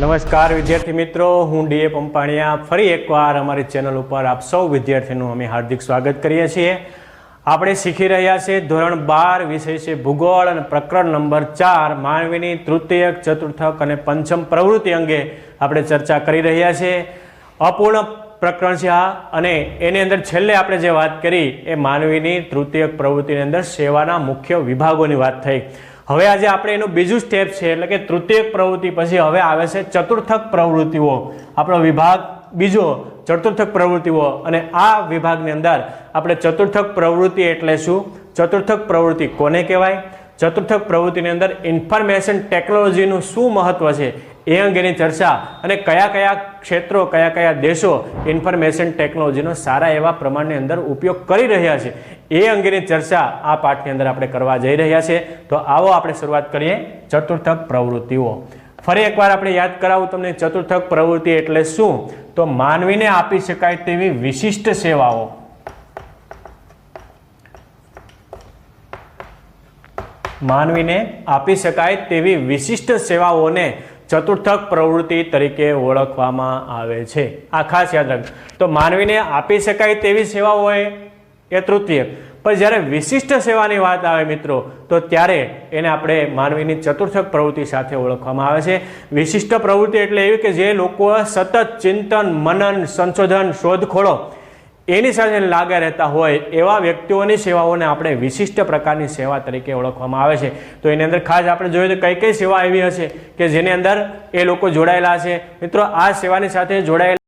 નમસ્કાર, વિદ્યાર્થી મિત્રો. હું ડીએ પંપાણીયા. ફરી એકવાર અમારી ચેનલ ઉપર આપ સૌ વિદ્યાર્થીનું અમે હાર્દિક સ્વાગત કરીએ છીએ. આપણે શીખી રહ્યા છીએ ધોરણ બાર વિષય છે ભૂગોળ અને પ્રકરણ નંબર ચાર, માનવીની તૃતીયક ચતુર્થક અને પંચમ પ્રવૃત્તિ અંગે આપણે ચર્ચા કરી રહ્યા છીએ. અપૂર્ણ પ્રકરણ છે આ અને એની અંદર છેલ્લે આપણે જે વાત કરી એ માનવીની તૃતીયક પ્રવૃત્તિની અંદર સેવાના મુખ્ય વિભાગોની વાત થઈ. હવે આજે આપણે એનું બીજું સ્ટેપ છે, એટલે કે તૃતીય પ્રવૃત્તિ પછી હવે આવે છે ચતુર્થક પ્રવૃત્તિઓ. આપણો વિભાગ બીજો ચતુર્થક પ્રવૃત્તિઓ અને આ વિભાગની અંદર આપણે ચતુર્થક પ્રવૃત્તિ એટલે શું? ચતુર્થક પ્રવૃત્તિ કોને કહેવાય? ચતુર્થક પ્રવૃત્તિની અંદર ઇન્ફોર્મેશન ટેકનોલોજીનું શું મહત્વ છે એ અંગેની ચર્ચા અને કયા કયા ક્ષેત્રો, કયા કયા દેશો ઇન્ફોર્મેશન ટેકનોલોજીનો સારા એવા પ્રમાણની અંદર ઉપયોગ કરી રહ્યા છે એ અંગેની ચર્ચા આ પાઠની અંદર આપણે કરવા જઈ રહ્યા છે. તો આવો આપણે શરૂઆત કરીએ ચતુર્થક પ્રવૃત્તિઓ. ફરી એકવાર આપણે યાદ કરાવું તમને ચતુર્થક પ્રવૃત્તિ એટલે શું? તો માનવીને આપી શકાય તેવી વિશિષ્ટ સેવાઓ. માનવીને આપી શકાય તેવી વિશિષ્ટ સેવાઓને ચતુર્થક પ્રવૃત્તિ તરીકે ઓળખવામાં આવે છે. આ ખાસ યાદ રાખ. તો માનવીને આપી શકાય તેવી સેવાઓ હોય એ તૃતીય. પણ જ્યારે વિશિષ્ટ સેવાની વાત આવે મિત્રો, તો ત્યારે એને આપણે માનવીની ચતુર્થક પ્રવૃત્તિ સાથે ઓળખવામાં આવે છે. વિશિષ્ટ પ્રવૃત્તિ એટલે એવી કે જે લોકો સતત ચિંતન, મનન, સંશોધન, શોધખોળો એની સાથે લાગ્યા રહેતા હોય એવા વ્યક્તિઓની સેવાઓને આપણે વિશિષ્ટ પ્રકારની સેવા તરીકે ઓળખવામાં આવે છે. તો એની અંદર ખાસ આપણે જોઈએ તો કઈ કઈ સેવા એવી હશે કે જેની અંદર એ લોકો જોડાયેલા છે મિત્રો, આ સેવાની સાથે જોડાયેલા